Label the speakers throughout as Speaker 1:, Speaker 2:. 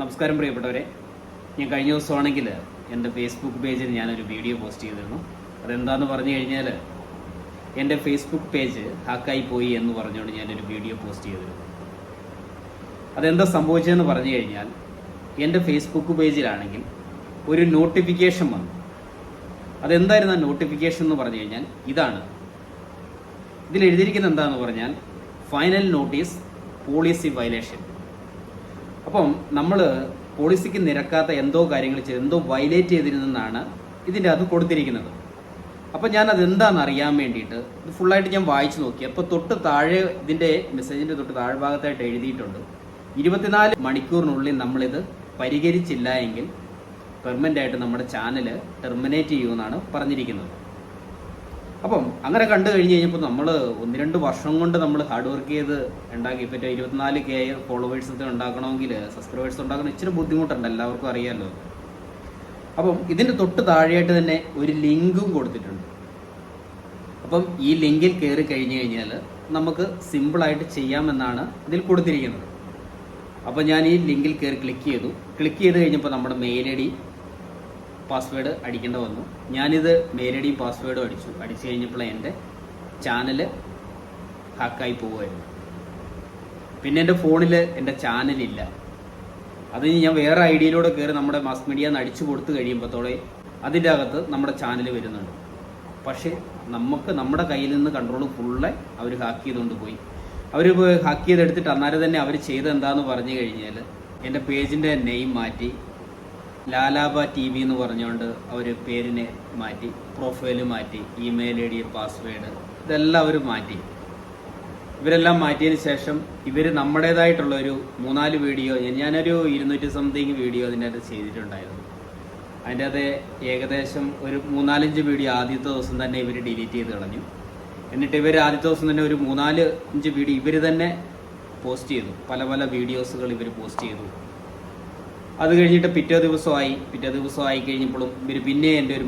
Speaker 1: നമസ്കാരം പ്രിയപ്പെട്ടവരെ. ഞാൻ കഴിഞ്ഞ ദിവസമാണെങ്കിൽ എന്റെ ഫേസ്ബുക്ക് പേജിൽ ഞാനൊരു വീഡിയോ പോസ്റ്റ് ചെയ്തിരുന്നു. അതെന്താണെന്ന് പറഞ്ഞു കഴിഞ്ഞാൽ എന്റെ ഫേസ്ബുക്ക് പേജ് ഹാക്കായി പോയി എന്ന് പറഞ്ഞുകൊണ്ട് ഞാനൊരു വീഡിയോ പോസ്റ്റ് ചെയ്തിരുന്നു. അതെന്താ സംഭവിച്ചതെന്ന് പറഞ്ഞു കഴിഞ്ഞാൽ എന്റെ ഫേസ്ബുക്ക് പേജിലാണെങ്കിൽ ഒരു നോട്ടിഫിക്കേഷൻ വന്നു. അതെന്തായിരുന്നു ആ നോട്ടിഫിക്കേഷൻ എന്ന് പറഞ്ഞു കഴിഞ്ഞാൽ ഇതാണ്. ഇതിൽ എഴുതിയിരിക്കുന്നത് എന്താണെന്ന് പറഞ്ഞാൽ ഫൈനൽ നോട്ടീസ് പോളിസി വയലേഷൻ അപ്പം നമ്മൾ പോളിസിക്ക് നിരക്കാത്ത എന്തോ കാര്യങ്ങൾ ചെയ്ത് എന്തോ വയലേറ്റ് ചെയ്തിരുന്നെന്നാണ് ഇതിന്റെ അത് കൊടുത്തിരിക്കുന്നത്. അപ്പം ഞാൻ അത് എന്താണെന്ന് അറിയാൻ വേണ്ടിയിട്ട് ഇത് ഫുള്ളായിട്ട് ഞാൻ വായിച്ചു നോക്കി. അപ്പോൾ തൊട്ട് താഴെ ഇതിന്റെ മെസ്സേജിന്റെ തൊട്ട് താഴെ ഭാഗത്തായിട്ട് എഴുതിയിട്ടുണ്ട്. ഇരുപത്തിനാല് മണിക്കൂറിനുള്ളിൽ നമ്മളിത് പരിഹരിച്ചില്ല എങ്കിൽ പെർമനന്റ് ആയിട്ട് നമ്മുടെ ചാനൽ ടെർമിനേറ്റ് ചെയ്യുമെന്നാണ് പറഞ്ഞിരിക്കുന്നത്. അപ്പം അങ്ങനെ കണ്ടു കഴിഞ്ഞ് കഴിഞ്ഞപ്പോൾ നമ്മൾ ഒന്ന് രണ്ട് വർഷം കൊണ്ട് നമ്മൾ ഹാർഡ് വർക്ക് ചെയ്ത് ഉണ്ടാക്കി. ഇപ്പം ഇരുപത്തിനാല് കെ ഫോളോവേഴ്സ് ഒക്കെ ഉണ്ടാക്കണമെങ്കിൽ സബ്സ്ക്രൈബേഴ്സ് ഉണ്ടാക്കണം ഇച്ചിരി ബുദ്ധിമുട്ടുണ്ട്. എല്ലാവർക്കും അറിയാമല്ലോ അപ്പം ഇതിന്റെ തൊട്ട് താഴെയായിട്ട് തന്നെ ഒരു ലിങ്കും കൊടുത്തിട്ടുണ്ട്. അപ്പം ഈ ലിങ്കിൽ കയറി കഴിഞ്ഞ് കഴിഞ്ഞാൽ നമുക്ക് സിമ്പിളായിട്ട് ചെയ്യാമെന്നാണ് ഇതിൽ കൊടുത്തിരിക്കുന്നത്. അപ്പം ഞാൻ ഈ ലിങ്കിൽ കയറി ക്ലിക്ക് ചെയ്തു. ക്ലിക്ക് ചെയ്ത് കഴിഞ്ഞപ്പോൾ നമ്മുടെ മെയിൽ ഐ ഡി പാസ്വേഡ് അടിക്കേണ്ട വന്നു. ഞാനിത് മെയിൽ ഐ ഡിയും പാസ്വേഡും അടിച്ചു. അടിച്ചു കഴിഞ്ഞപ്പോൾ എന്റെ ചാനൽ ഹാക്കായി പോവുമായിരുന്നു പിന്നെ എന്റെ ഫോണിൽ എന്റെ ചാനലില്ല അത് ഞാൻ വേറെ ഐ ഡിയിലൂടെ കയറി നമ്മുടെ മാസ് മീഡിയ എന്ന് അടിച്ചു കൊടുത്തു കഴിയുമ്പോഴത്തോടെ അതിന്റെ അകത്ത് നമ്മുടെ ചാനൽ വരുന്നുണ്ട്. പക്ഷേ നമുക്ക് നമ്മുടെ കയ്യിൽ നിന്ന് കൺട്രോൾ ഫുള്ള് അവർ ഹാക്ക് ചെയ്തുകൊണ്ട് പോയി. അവർ ഹാക്ക് ചെയ്തെടുത്തിട്ട് അന്നേരം തന്നെ അവർ ചെയ്തെന്താന്ന് പറഞ്ഞു കഴിഞ്ഞാൽ എന്റെ പേജിന്റെ നെയിം മാറ്റി ലാലാബ ടി വി എന്ന് പറഞ്ഞുകൊണ്ട് അവർ പേരിനെ മാറ്റി പ്രൊഫൈൽ മാറ്റി ഇമെയിൽ ഐ ഡി പാസ്വേഡ് ഇതെല്ലാം അവർ മാറ്റി. ഇവരെല്ലാം മാറ്റിയതിന് ശേഷം ഇവർ നമ്മുടേതായിട്ടുള്ള ഒരു മൂന്നാൽ വീഡിയോ ഞാനൊരു ഇരുന്നൂറ്റി സംതിങ് വീഡിയോ അതിന്റെ അകത്ത് ചെയ്തിട്ടുണ്ടായിരുന്നു. അതിന്റെ അത് ഏകദേശം ഒരു മൂന്നാലഞ്ച് വീഡിയോ ആദ്യത്തെ ദിവസം തന്നെ ഇവർ ഡിലീറ്റ് ചെയ്ത് കളഞ്ഞു. എന്നിട്ട് ഇവർ ആദ്യത്തെ ദിവസം തന്നെ ഒരു മൂന്നാൽ അഞ്ച് വീഡിയോ ഇവർ തന്നെ പോസ്റ്റ് ചെയ്തു. പല പല വീഡിയോസുകൾ ഇവർ പോസ്റ്റ് ചെയ്തു. അത് കഴിഞ്ഞിട്ട് പിറ്റേ ദിവസമായി പിറ്റേ ദിവസമായി കഴിഞ്ഞപ്പോഴും ഇവർ പിന്നെ എന്റെ ഒരു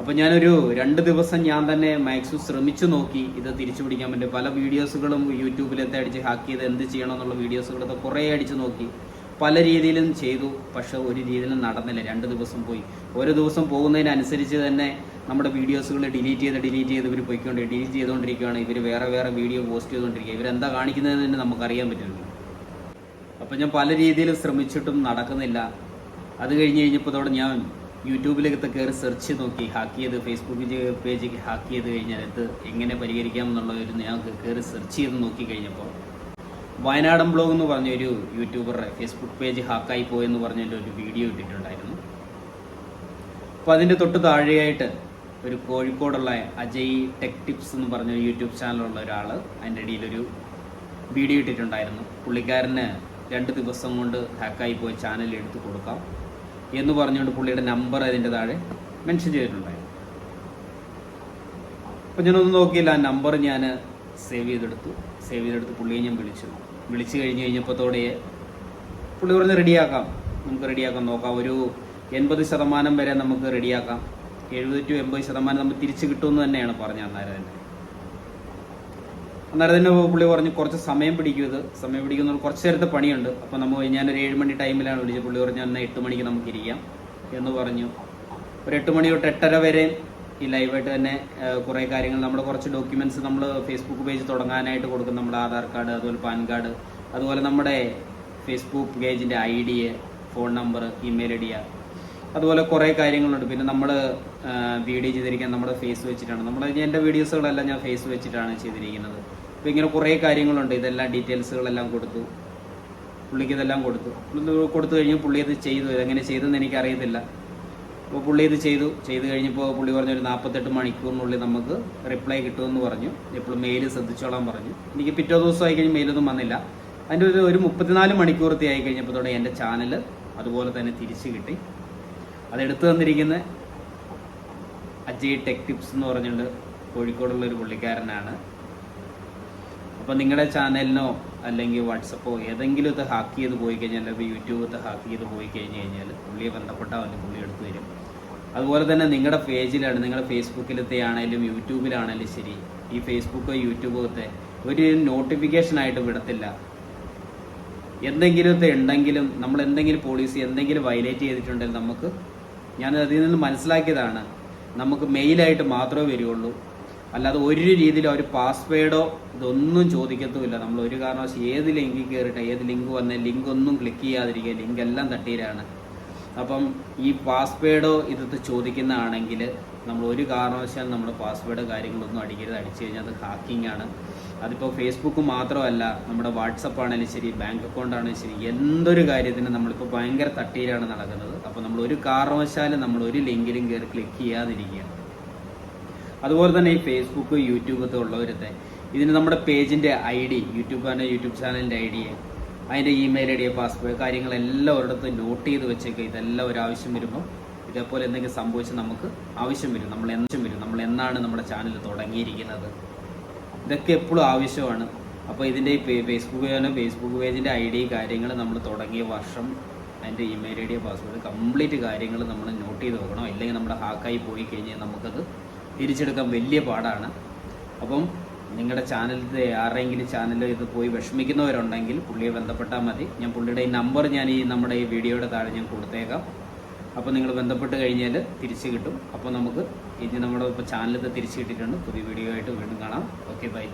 Speaker 1: അപ്പോൾ ഞാനൊരു രണ്ട് ദിവസം ഞാൻ തന്നെ മാക്സിമം ശ്രമിച്ചു നോക്കി ഇത് തിരിച്ചു പിടിക്കാൻ പറ്റും പല വീഡിയോസുകളും യൂട്യൂബിലത്തെ അടിച്ച് ഹാക്ക് ചെയ്ത് എന്ത് ചെയ്യണം എന്നുള്ള വീഡിയോസുകളൊക്കെ കുറേ അടിച്ച് നോക്കി. പല രീതിയിലും ചെയ്തു പക്ഷെ ഒരു രീതിയിലും നടന്നില്ല. രണ്ട് ദിവസം പോയി. ഓരോ ദിവസം പോകുന്നതിനനുസരിച്ച് തന്നെ നമ്മുടെ വീഡിയോസുകൾ ഡിലീറ്റ് ചെയ്ത് ഡിലീറ്റ് ചെയ്ത് ഇവർ പോയിക്കൊണ്ട് ഡിലീറ്റ് ചെയ്തുകൊണ്ടിരിക്കുകയാണ്. ഇവർ വേറെ വേറെ വീഡിയോ പോസ്റ്റ് ചെയ്തുകൊണ്ടിരിക്കുക ഇവരെന്താ കാണിക്കുന്നതെന്ന് തന്നെ നമുക്കറിയാൻ പറ്റില്ല അപ്പം ഞാൻ പല രീതിയിലും ശ്രമിച്ചിട്ടും നടക്കുന്നില്ല. അത് കഴിഞ്ഞ് കഴിഞ്ഞപ്പോൾ അതോടെ ഞാൻ യൂട്യൂബിലേക്ക് കയറി സെർച്ച് നോക്കി. ഹാക്ക് ചെയ്ത് ഫേസ്ബുക്ക് പേജ് ഹാക്ക് ചെയ്ത് കഴിഞ്ഞാൽ ഇത് എങ്ങനെ പരിഹരിക്കാം എന്നുള്ള ഒരു ഞാൻ കയറി സെർച്ച് ചെയ്ത് നോക്കി കഴിഞ്ഞപ്പോൾ വയനാടൻ ബ്ലോഗ് എന്ന് പറഞ്ഞൊരു യൂട്യൂബറുടെ ഫേസ്ബുക്ക് പേജ് ഹാക്കായി പോയെന്ന് പറഞ്ഞൊരു ഒരു വീഡിയോ ഇട്ടിട്ടുണ്ടായിരുന്നു. അപ്പോൾ അതിന്റെ തൊട്ട് താഴെയായിട്ട് ഒരു കോഴിക്കോടുള്ള അജയ് ടെക് ടിപ്സ് എന്ന് പറഞ്ഞ യൂട്യൂബ് ചാനലുള്ള ഒരാൾ അതിന്റെ ഇടയിലൊരു വീഡിയോ ഇട്ടിട്ടുണ്ടായിരുന്നു. പുള്ളിക്കാരന് രണ്ട് ദിവസം കൊണ്ട് ഹാക്കായി പോയ ചാനൽ എടുത്ത് കൊടുക്കാം. എന്ന് പറഞ്ഞുകൊണ്ട് പുള്ളിയുടെ നമ്പർ അതിന്റെ താഴെ മെൻഷൻ ചെയ്തിട്ടുണ്ടായിരുന്നു. അപ്പം ഞാനൊന്നും നോക്കിയില്ല ആ നമ്പർ ഞാൻ സേവ് ചെയ്തെടുത്തു. സേവ് ചെയ്തെടുത്ത് പുള്ളിയെ ഞാൻ വിളിച്ചു. വിളിച്ചു കഴിഞ്ഞ് കഴിഞ്ഞപ്പോഴത്തോടെ പുള്ളി പറഞ്ഞ് റെഡിയാക്കാം നമുക്ക് റെഡിയാക്കാം നോക്കാം. ഒരു എൺപത് ശതമാനം വരെ നമുക്ക് റെഡിയാക്കാം എഴുപത് ടു എൺപത് ശതമാനം നമുക്ക് തിരിച്ചു കിട്ടുമെന്ന് തന്നെയാണ് പറഞ്ഞു അന്നേരം തന്നെ. അന്നേരം തന്നെ പുള്ളി പറഞ്ഞു കുറച്ച് സമയം പിടിക്കും ഇത്. സമയം പിടിക്കുന്ന കുറച്ച് നേരത്തെ പണിയുണ്ട്. അപ്പോൾ നമ്മൾ ഞാനൊരു ഏഴ് മണി ടൈമിലാണ് വിളിച്ചത്. പുള്ളി പറഞ്ഞു എന്നാൽ എട്ട് മണിക്ക് നമുക്ക് ഇരിക്കാം. എന്ന് പറഞ്ഞു. ഒരു എട്ട് മണി തൊട്ട് എട്ടര വരെ ഈ ലൈവായിട്ട് തന്നെ കുറേ കാര്യങ്ങൾ നമ്മുടെ കുറച്ച് ഡോക്യുമെന്റ്സ് നമ്മൾ ഫേസ്ബുക്ക് പേജ് തുടങ്ങാനായിട്ട് കൊടുക്കും. നമ്മുടെ ആധാർ കാർഡ് അതുപോലെ പാൻ കാർഡ് അതുപോലെ നമ്മുടെ ഫേസ്ബുക്ക് പേജിന്റെ I D phone number email I D അതുപോലെ കുറേ കാര്യങ്ങളുണ്ട്. പിന്നെ നമ്മൾ വീഡിയോ ചെയ്തിരിക്കാൻ നമ്മുടെ ഫേസ് വെച്ചിട്ടാണ്. നമ്മുടെ എന്റെ വീഡിയോസുകളെല്ലാം ഞാൻ ഫേസ് വെച്ചിട്ടാണ് ചെയ്തിരിക്കുന്നത്. അപ്പോൾ ഇങ്ങനെ കുറേ കാര്യങ്ങളുണ്ട്. ഇതെല്ലാം ഡീറ്റെയിൽസുകളെല്ലാം കൊടുത്തു. പുള്ളിക്ക് ഇതെല്ലാം കൊടുത്തു. കൊടുത്തു കഴിഞ്ഞ് പുള്ളി ഇത് ചെയ്തു. ഇതെങ്ങനെ ചെയ്തെന്ന് എനിക്കറിയത്തില്ല. അപ്പോൾ പുള്ളി ഇത് ചെയ്തു. ചെയ്തു കഴിഞ്ഞപ്പോൾ പുള്ളി പറഞ്ഞു ഒരു നാൽപ്പത്തെട്ട് മണിക്കൂറിനുള്ളിൽ നമുക്ക് റിപ്ലൈ കിട്ടുമെന്ന് പറഞ്ഞു. എപ്പോഴും മെയിൽ ശ്രദ്ധിച്ചോളാൻ പറഞ്ഞു. എനിക്ക് പിറ്റേ ദിവസം ആയി കഴിഞ്ഞ് മെയിലൊന്നും വന്നില്ല. അതിന്റെ ഒരു ഒരു മുപ്പത്തിനാല് മണിക്കൂറത്തെ ആയി കഴിഞ്ഞപ്പോൾ കഴിഞ്ഞപ്പോഴത്തോടെ എന്റെ ചാനൽ അതുപോലെ തന്നെ തിരിച്ചു കിട്ടി. അതെടുത്തു തന്നിരിക്കുന്ന അജയ് ടെക് ടിപ്സ് എന്ന് പറഞ്ഞുകൊണ്ട് കോഴിക്കോടുള്ള ഒരു പുള്ളിക്കാരനാണ്. അപ്പോൾ നിങ്ങളുടെ ചാനലിനോ അല്ലെങ്കിൽ വാട്സപ്പോ ഏതെങ്കിലും ഇത് ഹാക്ക് ചെയ്ത് പോയി കഴിഞ്ഞാൽ അല്ലെങ്കിൽ യൂട്യൂബത്തെ ഹാക്ക് ചെയ്ത് പോയി കഴിഞ്ഞ് കഴിഞ്ഞാൽ പുള്ളിയെ ബന്ധപ്പെട്ടാൽ അല്ലെങ്കിൽ പുള്ളി എടുത്തു തരും അതുപോലെ തന്നെ നിങ്ങളുടെ പേജിലാണ് നിങ്ങളുടെ ഫേസ്ബുക്കിലത്തെ ആണെങ്കിലും യൂട്യൂബിലാണെങ്കിലും ശരി ഈ ഫേസ്ബുക്കോ യൂട്യൂബോ ഒരു നോട്ടിഫിക്കേഷൻ ആയിട്ട് വിടത്തില്ല. എന്തെങ്കിലും ഉണ്ടെങ്കിലും നമ്മൾ എന്തെങ്കിലും പോളിസി എന്തെങ്കിലും വയലേറ്റ് ചെയ്തിട്ടുണ്ടെങ്കിൽ നമുക്ക് ഞാൻ അതിൽ നിന്ന് മനസ്സിലാക്കിയതാണ് നമുക്ക് മെയിലായിട്ട് മാത്രമേ വരികയുള്ളൂ അല്ലാതെ ഒരു രീതിയിലും ഒരു പാസ്വേഡോ ഇതൊന്നും ചോദിക്കത്തുമില്ല. നമ്മൾ ഒരു കാരണവശാൽ ഏത് ലിങ്കിൽ കയറിയിട്ട് ഏത് ലിങ്ക് വന്ന ലിങ്ക് ഒന്നും ക്ലിക്ക് ചെയ്യാതിരിക്കുക ലിങ്ക് എല്ലാം തട്ടിയിലാണ്. അപ്പം ഈ പാസ്വേഡോ ഇതൊക്കെ ചോദിക്കുന്നതാണെങ്കിൽ നമ്മൾ ഒരു കാരണവശാൽ നമ്മുടെ പാസ്വേഡ് കാര്യങ്ങളൊന്നും അടിക്കരുത്. അടിച്ചു കഴിഞ്ഞാൽ അത് ഹാക്കിംഗ് ആണ്. അതിപ്പോൾ ഫേസ്ബുക്ക് മാത്രമല്ല നമ്മുടെ വാട്സപ്പ് ആണെങ്കിലും ശരി ബാങ്ക് അക്കൗണ്ട് ആണെങ്കിലും ശരി എന്തൊരു കാര്യത്തിനും നമ്മളിപ്പോൾ ഭയങ്കര തട്ടിയിലാണ് നടക്കുന്നത്. അപ്പോൾ നമ്മൾ ഒരു കാരണവശാലും നമ്മൾ ഒരു ലിങ്കിലും കയറി ക്ലിക്ക് ചെയ്യാതിരിക്കുക അതുപോലെ തന്നെ ഈ ഫേസ്ബുക്ക് യൂട്യൂബ് ഒക്കെ ഉള്ളവരത്തെ ഇതിന് നമ്മുടെ പേജിന്റെ ഐ ഡി യൂട്യൂബ് യൂട്യൂബ് ചാനലിന്റെ ഐ ഡി അതിന്റെ ഇമെയിൽ ഐ ഡി പാസ്വേഡ് കാര്യങ്ങളെല്ലാം ഒരിടത്ത് നോട്ട് ചെയ്ത് വെച്ചേക്കുക ഇതെല്ലാം ഒരു ആവശ്യം വരുമ്പോൾ ഇതേപോലെ എന്തെങ്കിലും സംഭവിച്ച് നമുക്ക് ആവശ്യം വരും. നമ്മൾ എന്തും വരും? നമ്മൾ എന്നാണ് നമ്മുടെ ചാനൽ തുടങ്ങിയിരിക്കുന്നത്? ഇതൊക്കെ എപ്പോഴും ആവശ്യമാണ്. അപ്പോൾ ഇതിന്റെ ഈ ഫേസ്ബുക്ക് തന്നെ ഫേസ്ബുക്ക് പേജിന്റെ ഐ ഡി കാര്യങ്ങൾ നമ്മൾ തുടങ്ങിയ വർഷം അതിന്റെ email I D password complete കാര്യങ്ങൾ നമ്മൾ നോട്ട് ചെയ്ത് വെക്കണം. ഇല്ലെങ്കിൽ നമ്മുടെ ഹാക്കായി പോയി കഴിഞ്ഞാൽ നമുക്കത് തിരിച്ചെടുക്കാൻ വലിയ പാടാണ്. അപ്പം നിങ്ങളുടെ ചാനലിന്റെ ആരെങ്കിലും ചാനൽ ഇത് പോയി വിഷമിക്കുന്നവരുണ്ടെങ്കിൽ പുള്ളിയെ ബന്ധപ്പെട്ടാൽ മതി. ഞാൻ പുള്ളിയുടെ ഈ നമ്പർ ഞാൻ ഈ നമ്മുടെ ഈ വീഡിയോയുടെ താഴെ ഞാൻ കൊടുത്തേക്കാം. അപ്പോൾ നിങ്ങൾ ബന്ധപ്പെട്ട് കഴിഞ്ഞാൽ തിരിച്ച് കിട്ടും. അപ്പോൾ നമുക്ക് ഇനി നമ്മുടെ ഇപ്പോൾ ചാനലിൽ തിരിച്ച് കിട്ടിയിട്ടുണ്ട്. പുതിയ വീഡിയോ ആയിട്ട് വീണ്ടും കാണാം. Okay bye.